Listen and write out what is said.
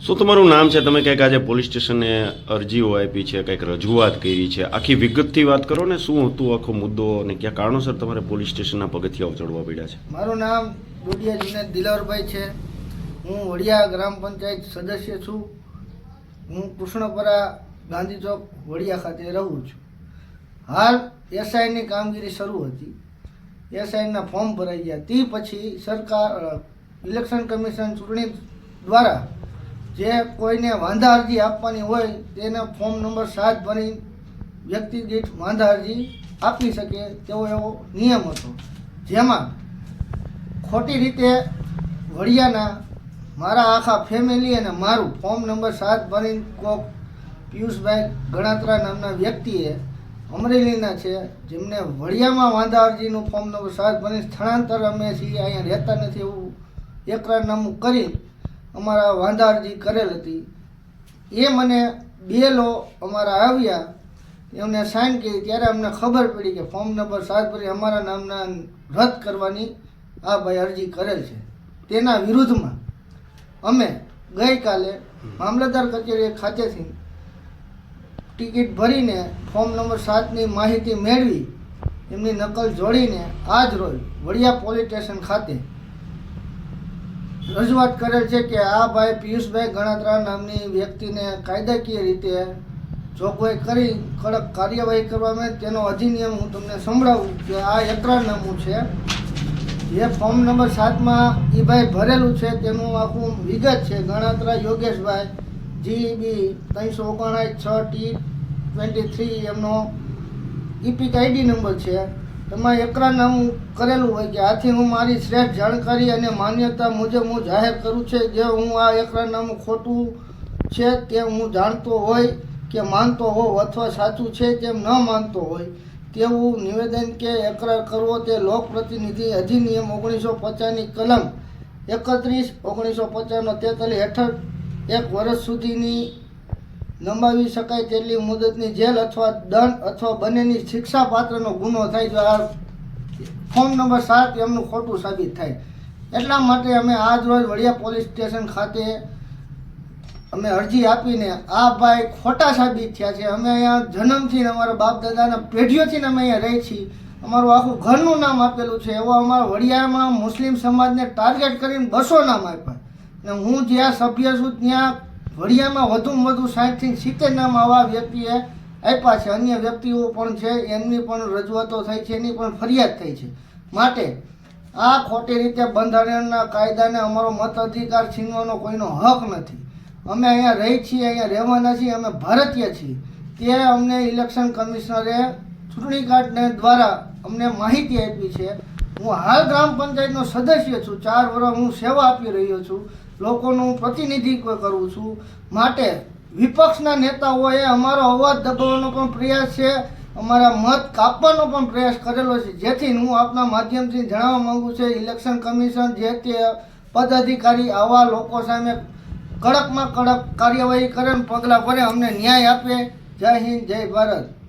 શું તમારું નામ છે? તમે કંઈક આજે પોલીસ સ્ટેશને અરજીઓ આપી છે કંઈક રજૂઆત કરી છે. આખી વિગતથી વાત કરો ને, શું હતું આખો મુદ્દો અને કયા કારણોસર તમારે પોલીસ સ્ટેશનના પગથિયાઓ ચડવા પડ્યા છે? મારું નામ ડોડિયા જીને દિલાવરભાઈ છે. હું વડિયા ગ્રામ પંચાયત સદસ્ય છું. હું કૃષ્ણપરા ગાંધી ચોક વડિયા ખાતે રહું છું. હાલ એસઆઈની કામગીરી શરૂ હતી. એસઆઈના ફોર્મ ભરાઈ ગયા. તે પછી સરકાર ઇલેક્શન કમિશન ચૂંટણી દ્વારા જે કોઈને વાંધા અરજી આપવાની હોય, તેને ફોર્મ નંબર સાત ભરી વ્યક્તિ દીઠ વાંધા અરજી આપી શકે તેવો એવો નિયમ હતો. જેમાં ખોટી રીતે વડિયાના મારા આખા ફેમિલી અને મારું ફોર્મ નંબર સાત ભરીને કોક પિયુષભાઈ ગણાત્રા નામના વ્યક્તિએ અમરેલીના છે, જેમને વડિયામાં વાંધા અરજીનું ફોર્મ નંબર સાત ભરીને સ્થળાંતર અમે છીએ, અહીંયા રહેતા નથી એવું એકરારનામું કરી અમારા વાંધા અરજી કરેલ હતી. એ મને બે લો અમારા આવ્યા, એમને સાઇન કરી, ત્યારે અમને ખબર પડી કે ફોર્મ નંબર સાત ભરી અમારા નામના રદ કરવાની આ ભાઈ અરજી કરેલ છે. તેના વિરુદ્ધમાં અમે ગઈકાલે મામલતદાર કચેરી ખાતેથી ટિકિટ ભરીને ફોર્મ નંબર સાતની માહિતી મેળવી, એમની નકલ જોડીને આજ રોજ વડિયા પોલીસ સ્ટેશન ખાતે રજૂઆત કરેલ છે કે આ ભાઈ પિયુષભાઈ ગણાત્રા નામની વ્યક્તિને કાયદાકીય રીતે જોગવાઈ કરી કડક કાર્યવાહી કરવામાં તેનો અધિનિયમ હું તમને સંભળાવું કે આ એકરારનામું છે. જે ફોર્મ નંબર સાતમાં એ ભાઈ ભરેલું છે, તેનું આખું વિગત છે. ગણાત્રા યોગેશભાઈ, જીબી ત્રણસો ઓગણસાઠ છ ટી ટ્વેન્ટી થ્રી એમનો ઈપીક આઈડી નંબર છે. એમાં એકરાનામું કરેલું હોય કે આથી હું મારી શ્રેષ્ઠ જાણકારી અને માન્યતા મુજબ હું જાહેર કરું છે જે હું આ એકરાનામું ખોટું છે તે હું જાણતો હોય કે માનતો હોવ અથવા સાચું છે તેમ ન માનતો હોય, તેવું નિવેદન કે એકરાર કરવો તે લોકપ્રતિનિધિ અધિનિયમ ઓગણીસો પચાસની કલમ એકત્રીસ, ઓગણીસો પચાસનો તેતાલીસ હેઠળ એક વર્ષ સુધીની લંબાવી શકાય તેટલી મુદતની જેલ અથવા દંડ અથવા બંનેની શિક્ષા પાત્રનો ગુનો થાય જો આ ફોર્મ નંબર સાત એમનું ખોટું સાબિત થાય. એટલા માટે અમે આજ રોજ વડિયા પોલીસ સ્ટેશન ખાતે અમે અરજી આપીને આ ભાઈ ખોટા સાબિત થયા છે. અમે અહીંયા જન્મથી અમારા બાપ દાદાના પેઢીઓથી અમે અહીંયા રહી છીએ. અમારું આખું ઘરનું નામ આપેલું છે. એવો અમારા વડિયામાં મુસ્લિમ સમાજને ટાર્ગેટ કરીને બસો નામ આપ્યા. ને હું જ્યાં સભ્ય છું ત્યાં વડિયામાં વધુમાં વધુ સાઠથી સિત્તેર નામ આવા વ્યક્તિએ આપ્યા છે. અન્ય વ્યક્તિઓ પણ છે, એમની પણ રજૂઆતો થઈ છે, એની પણ ફરિયાદ થઈ છે. માટે આ ખોટી રીતે બંધારણના કાયદાને અમારો મત અધિકાર છીનવાનો કોઈનો હક નથી. અમે અહીંયા રહી છીએ, અહીંયા રહેવાના છીએ, અમે ભારતીય છીએ. તે અમને ઇલેક્શન કમિશનરે ચૂંટણી કાર્ડને દ્વારા અમને માહિતી આપી છે. હું હાલ ગ્રામ પંચાયતનો સદસ્ય છું. ચાર વર્ષ હું સેવા આપી રહ્યો છું. લોકોનું પ્રતિનિધિત્વ કરું છું. માટે વિપક્ષના નેતાઓએ અમારો અવાજ દબાવવાનો પણ પ્રયાસ છે. અમારા મત કાપવાનો પણ પ્રયાસ કરેલો છે. જેથી હું આપના માધ્યમથી જણાવવા માંગુ છું, ઇલેક્શન કમિશન જે તે પદાધિકારી આવા લોકો સામે કડકમાં કડક કાર્યવાહી કરે પગલાં ભરે, અમને ન્યાય આપે. જય હિન્દ, જય ભારત.